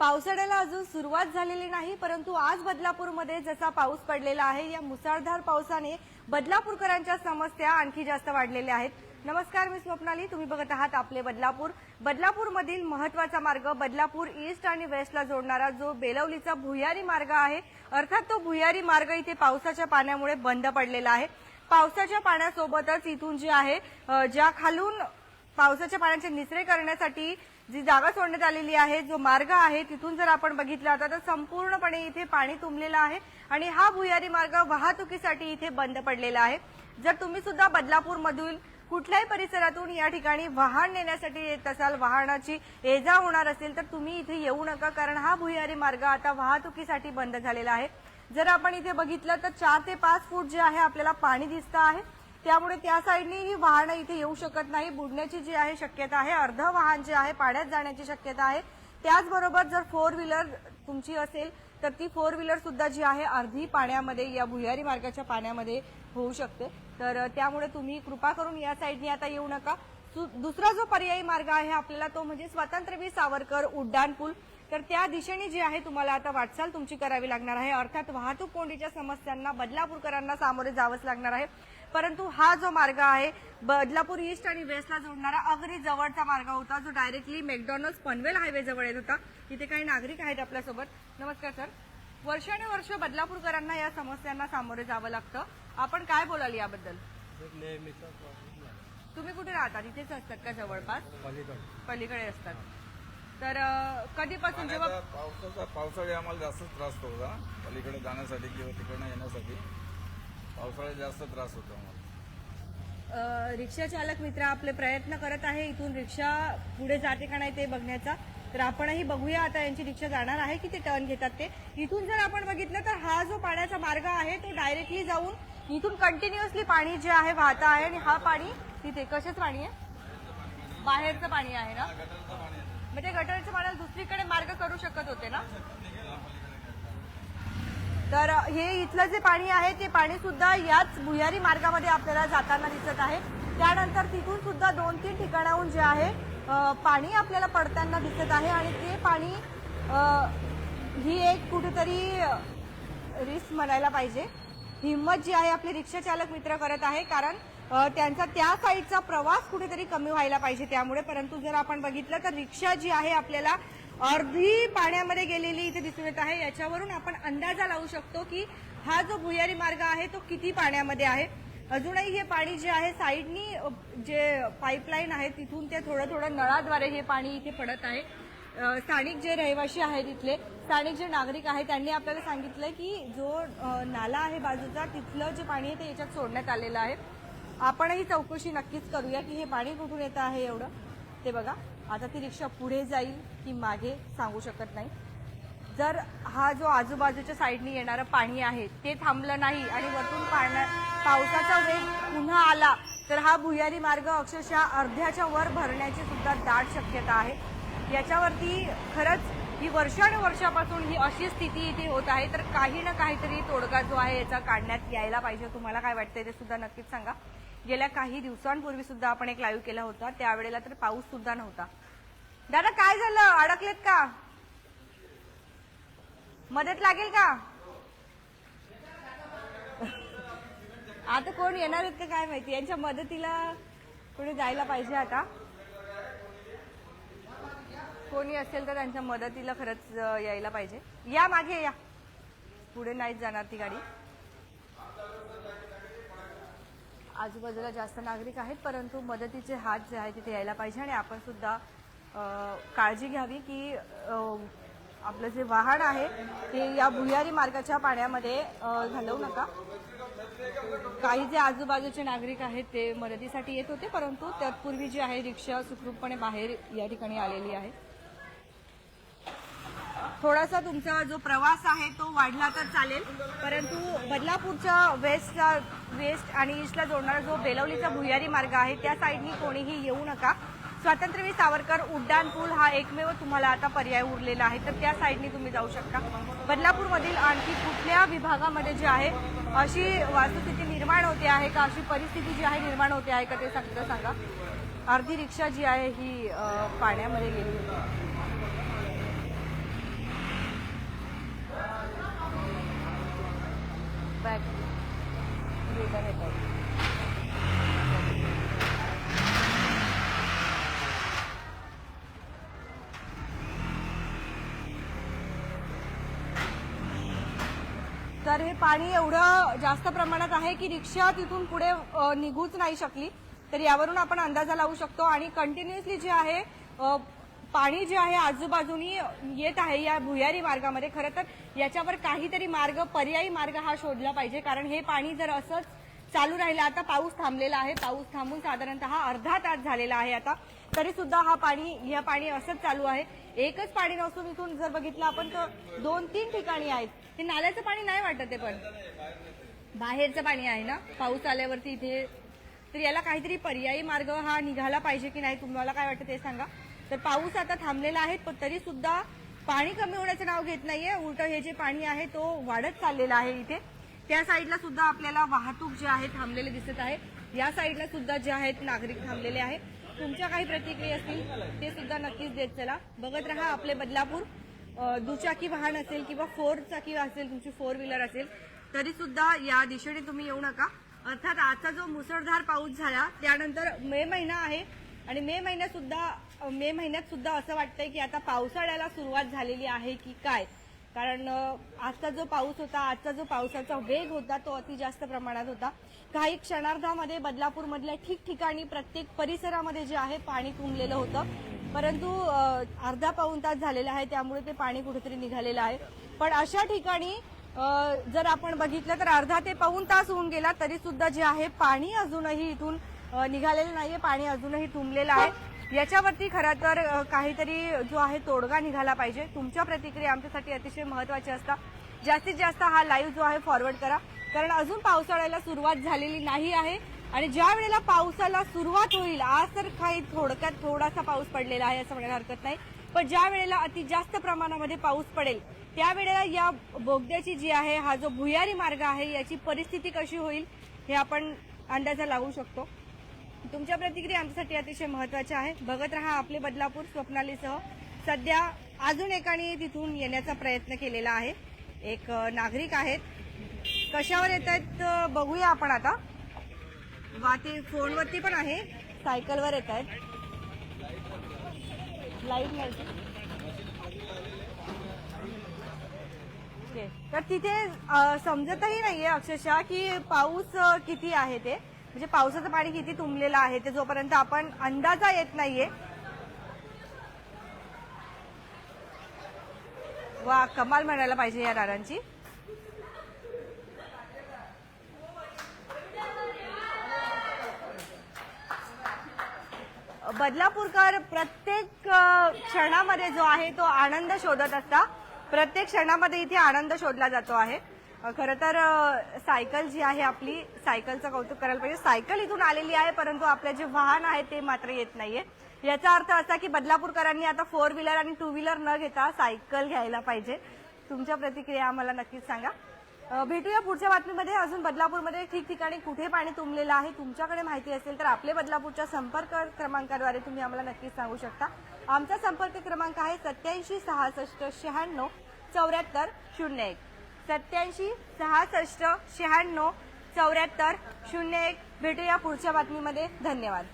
पावसाळ्याला अजून सुरुवात झालेली नाही परंतु आज बदलापूरमध्ये जसा पाऊस पडलेला आहे या मुसळधार पावसाने बदलापूरकरांच्या समस्या आणखी जास्त वाढलेल्या आहेत. नमस्कार मी स्वप्नाली. तुम्ही बघत आहात आपले बदलापूर. बदलापूरमधील महत्त्वाचा मार्ग बदलापूर ईस्ट आणि वेस्टला जोडणारा जो बेलवलीचा भुयारी मार्ग आहे अर्थात तो भुयारी मार्ग इथे पावसाच्या पाण्यामुळे बंद पडलेला आहे. पावसाच्या पाण्यासोबतच इथून जे आहे ज्या खालून पावसाच्या पाण्याचे निचरे करण्यासाठी जी जागा सोडण्यात आलेली आहे जो मार्ग आहे तिथून जर आपण बघितला आता तर संपूर्णपणे इथे पाणी तुंबलेलं आहे आणि हा भुयारी मार्ग वाहतुकीसाठी इथे बंद पडलेला आहे. जर तुम्ही सुद्धा बदलापूरमधील कुठल्याही परिसरातून या ठिकाणी वाहन नेण्यासाठी येत असाल वाहनाची ये जा होणार असेल तर तुम्ही इथे येऊ नका कारण हा भुयारी मार्ग आता वाहतुकीसाठी बंद झालेला आहे. जर आपण इथे बघितलं तर चार ते पाच फूट जे आहे आपल्याला पाणी दिसतं आहे. त्यामुळे त्या साईडनी ही वाहनं इथे येऊ शकत नाही. बुडण्याची जी आहे शक्यता आहे अर्ध वाहन जे आहे पाण्यात जाण्याची शक्यता आहे. त्याचबरोबर जर फोर व्हीलर तुमची असेल तर ती फोर व्हीलर सुद्धा जी आहे अर्धी पाण्यामध्ये या भुयारी मार्गाच्या पाण्यामध्ये होऊ शकते. तर त्यामुळे तुम्ही कृपा करून या साईडनी आता येऊ नका. सु- दुसरा जो पर्यायी मार्ग आहे आपल्याला तो म्हणजे स्वातंत्र्यवीर सावरकर उड्डाण पूल. तर त्या दिशेने जी आहे तुम्हाला आता वाटचाल तुमची करावी लागणार आहे. अर्थात वाहतूक कोंडीच्या समस्यांना बदलापूरकरांना सामोरे जावंच लागणार आहे. परंतु हा जो मार्ग आहे बदलापूर ईस्ट आणि वेस्टला जोडणारा अगदी जवळचा मार्ग होता जो डायरेक्टली मॅकडॉनल्ड पनवेल हायवे जवळ येत होता. इथे काही नागरिक आहेत आपल्यासोबत. नमस्कार सर वर्षानुवर्ष बदलापूरकरांना या समस्यांना सामोरे जावं लागतं. आपण काय बोलाल याबद्दल? तुम्ही कुठे राहतात? इथेच असतात का जवळपास? पलीकडे. असतात. तर कधीपासून जेव्हा पावसाचा पावसाळी आम्हाला जास्त त्रास होता पलीकडे जाण्यासाठी किंवा तिकडनं येण्यासाठी. पावसाळ्यात जास्त त्रास होतो आम्हाला. रिक्षा चालक मित्र आपले प्रयत्न करत आहे इथून रिक्षा पुढे जाते का नाही ते बघण्याचा. तर आपणही बघूया आता यांची रिक्षा जाणार आहे की ते टर्न घेतात ते. इथून जर आपण बघितलं तर हा जो पाण्याचा मार्ग आहे तो डायरेक्टली जाऊन इथून कंटिन्युअसली पाणी जे आहे वाहत आहे आणि हा पाणी तिथे कशाच पाणी आहे? बाहेरचं पाणी आहे ना? म्हणजे गटरच्या पाण्याला दुसरीकडे मार्ग करू शकत होते ना? तर हे इथलं जे पाणी आहे ते पाणी सुद्धा याच भुयारी मार्गामध्ये आपल्याला जाताना दिसत आहे. त्यानंतर तिथून सुद्धा दोन तीन ठिकाणाहून जे आहे पाणी आपल्याला पडताना दिसत आहे आणि ते पाणी ही एक कुठेतरी रिस्क म्हणायला पाहिजे. हिंमत जी आहे आपले रिक्षाचालक मित्र करत आहे कारण त्यांचा त्या साईडचा प्रवास कुठेतरी कमी व्हायला पाहिजे त्यामुळे. परंतु जर आपण बघितलं तर रिक्षा जी आहे आपल्याला अर्धी पाण्यामध्ये गेलेली इथे दिसून येत आहे. याच्यावरून आपण अंदाजा लावू शकतो की हा जो भुयारी मार्ग आहे तो किती पाण्यामध्ये आहे? अजूनही हे पाणी जे आहे साईडनी जे पाईपलाईन आहे तिथून ते थोडं थोडं नळाद्वारे हे पाणी इथे पडत आहे. स्थानिक जे रहिवासी आहेत इथले स्थानिक जे नागरिक आहेत त्यांनी आपल्याला सांगितलं की जो नाला आहे बाजूचा तिथलं जे पाणी आहे ते याच्यात सोडण्यात आलेलं आहे. आपणही चौकशी नक्कीच करूया की हे पाणी कुठून येतं आहे एवढं. ते बघा. आता ती रिक्षा पुढे जाईल की मागे सांगू शकत नाही. जर हा जो आजूबाजूच्या साईडनी येणारं पाणी आहे ते थांबलं नाही आणि वरतून पाण्या पावसाचा वेग पुन्हा आला तर हा भुयारी मार्ग अक्षरशः अर्ध्याच्या वर भरण्याची सुद्धा दाट शक्यता आहे. याच्यावरती खरंच ही वर्षानुवर्षापासून ही अशी स्थिती इथे होत आहे तर काही ना काहीतरी तोडगा जो आहे याचा काढण्यात यायला पाहिजे. तुम्हाला काय वाटतंय ते सुद्धा नक्कीच सांगा. गेल्या काही दिवसांपूर्वी सुद्धा आपण एक लाईव्ह केला होता. त्यावेळेला तर पाऊस सुद्धा नव्हता. दादा काय झालं? अडकलेत का? मदत लागेल का? आता कोण येणार आहेत का काय माहिती? यांच्या मदतीला कोणी जायला पाहिजे आता. कोणी असेल तर त्यांच्या मदतीला खरंच यायला पाहिजे. या मागे या. पुढे नाहीच जाणार ती गाडी. आजूबाजूला जास्त नागरिक आहेत परंतु मदतीचे हात जे आहेत तिथे यायला पाहिजे आणि आपण सुद्धा काळजी घ्यावी की आपलं जे वाहन आहे ते या भुयारी मार्गाच्या पाण्यामध्ये घालवू नका. काही जे आजूबाजूचे नागरिक आहेत ते मदतीसाठी येत होते परंतु तत्पूर्वी जी आहे रिक्षा सुखरूपपणे बाहेर या ठिकाणी आलेली आहे. थोडासा तुमचा जो प्रवास आहे तो वाढला तर चालेल. परंतु बदलापूरच्या वेस्टला वेस्ट आणि ईस्टला जोडणारा जो बेलवलीचा भुयारी मार्ग आहे त्या साईडनी कोणीही येऊ नका. स्वातंत्र्यवीर सावरकर उड्डाण पूल हा एकमेव तुम्हाला आता पर्याय उरलेला आहे. तर त्या साईडनी तुम्ही जाऊ शकता. बदलापूरमधील आणखी कुठल्या विभागामध्ये जे आहे अशी वास्तुस्थिती निर्माण होते आहे का? अशी परिस्थिती जी आहे निर्माण होते आहे का ते सांगता सांगा. अर्धी रिक्षा जी आहे ही पाण्यामध्ये गेली तर हे पाणी एवढं जास्त प्रमाणात आहे की रिक्षा तिथून पुढे निघूच नाही शकली. तर यावरून आपण अंदाजा लावू शकतो. आणि कंटिन्युअसली जे आहे पाणी जे आहे आजूबाजूनी येत आहे या भुयारी मार्गामध्ये खरं तर याच्यावर काहीतरी मार्ग पर्यायी मार्ग हा शोधला पाहिजे. कारण हे पाणी जर असंच चालू राहिलं आता पाऊस थांबलेला आहे. पाऊस थांबून साधारणतः अर्धा तास झालेला आहे आता. तरी सुद्धा हा पाणी हे पाणी असंच चालू आहे. एकच पाणी नसून इथून जर बघितलं आपण तर दोन तीन ठिकाणी आहेत. हे नाल्याचं पाणी नाही वाटत आहे पण. बाहेरचं पाणी आहे ना? पाऊस आल्यावरती इथे. तर याला काहीतरी पर्यायी मार्ग हा निघाला पाहिजे की नाही? तुम्हाला काय वाटतं ते सांगा. तर पाऊस आता थांबलेला आहे पण तरी सुद्धा पाणी कमी होण्याचं नाव घेत नाहीये. उलट हे जे पाणी आहे तो वाढत चाललेला आहे इथे. त्या साईडला सुद्धा आपल्याला वाहतूक जे आहे थांबलेले दिसत आहे. या साईडला सुद्धा जे आहेत नागरिक थांबलेले आहेत. तुमच्या काही प्रतिक्रिया असतील ते सुद्धा नक्कीच देत चला. बघत राहा आपले बदलापूर. दुचाकी वाहन असेल किंवा फोर चाकी असेल तुमची फोर व्हीलर असेल तरी सुद्धा या दिशेने तुम्ही येऊ नका. अर्थात आजचा जो मुसळधार पाऊस झाला त्यानंतर मे महिना आहे. आणि मे महिन्यात सुद्धा मे महिन्यात सुद्धा असं वाटतंय की आता पावसाळ्याला सुरुवात झालेली आहे की काय? कारण आजचा जो पाऊस होता आजचा जो पावसाचा वेग होता तो अति जास्त प्रमाणात होता. काही क्षणार्धामध्ये बदलापूरमधल्या ठिकठिकाणी प्रत्येक परिसरामध्ये जे आहे पाणी तुंबलेलं होतं. परंतु अर्धा पाऊण तास झालेला आहे त्यामुळे ते पाणी कुठेतरी निघालेलं आहे. पण अशा ठिकाणी जर आपण बघितलं तर अर्धा ते पाऊण तास होऊन गेला तरी सुद्धा जे आहे पाणी अजूनही इथून निघालेलं नाहीये पाणी अजूनही तुंबलेलं आहे. याच्यावरती खरं तर काहीतरी जो आहे तोडगा निघाला पाहिजे. तुमच्या प्रतिक्रिया आमच्यासाठी अतिशय महत्त्वाच्या असतात. जास्तीत जास्त हा लाईव्ह जो आहे फॉरवर्ड करा. कारण अजून पावसाळ्याला सुरुवात झालेली नाही आहे. आणि ज्या वेळेला पावसाला सुरुवात होईल आज तर काही थोडक्यात थोडासा पाऊस पडलेला आहे असं म्हणायला हरकत नाही. पण ज्या वेळेला अति जास्त प्रमाणामध्ये पाऊस पडेल त्यावेळेला या बोगद्याची जी आहे हा जो भुयारी मार्ग आहे याची परिस्थिती कशी होईल हे आपण अंदाजा लावू शकतो. तुमच्या प्रतिक्रिया आमच्यासाठी अतिशय महत्त्वाच्या आहे बघत रहा आपले बदलापूर स्वप्नालीसह. सध्या अजून एकाने तिथून येण्याचा प्रयत्न केलेला आहे. एक नागरिक आहेत. कशावर येत आहेत बघूया आपण आता. वा ते फोनवरती पण आहे. सायकलवर येत आहेत. लाइट नाही तर तिथे समजतही नाहीये अक्षरशः की पाऊस किती आहे ते. म्हणजे पावसाचं पाणी किती तुंबलेलं आहे ते जोपर्यंत आपण अंदाजा येत नाहीये. वा कमाल म्हणायला पाहिजे या दादांची. बदलापूरकर प्रत्येक क्षणामध्ये जो आहे तो आनंद शोधत असता प्रत्येक क्षणामध्ये इथे आनंद शोधला जातो आहे. खरं तर सायकल जी आहे आपली सायकलचं कौतुक करायला पाहिजे. सायकल इथून आलेली आहे परंतु आपले जे वाहन आहे ते मात्र येत नाहीये. याचा अर्थ असा की बदलापूरकरांनी आता फोर व्हीलर आणि टू व्हीलर न घेता सायकल घ्यायला पाहिजे. तुमच्या प्रतिक्रिया आम्हाला नक्कीच सांगा. भेटूया पुढच्या बातमीमध्ये. अजून बदलापूरमध्ये ठिकठिकाणी कुठे पाणी तुंबलेलं आहे तुमच्याकडे माहिती असेल तर आपले बदलापूरच्या संपर्क क्रमांकाद्वारे तुम्ही आम्हाला नक्कीच सांगू शकता. आमचा संपर्क क्रमांक आहे सत्याऐंशी सहासष्ट शहाण्णव चौऱ्याहत्तर शून्य एक. सत्याऐंशी सहासष्ट शहाण्णव चौऱ्याहत्तर शून्य एक. भेटूया पुढच्या बातमीमध्ये. धन्यवाद.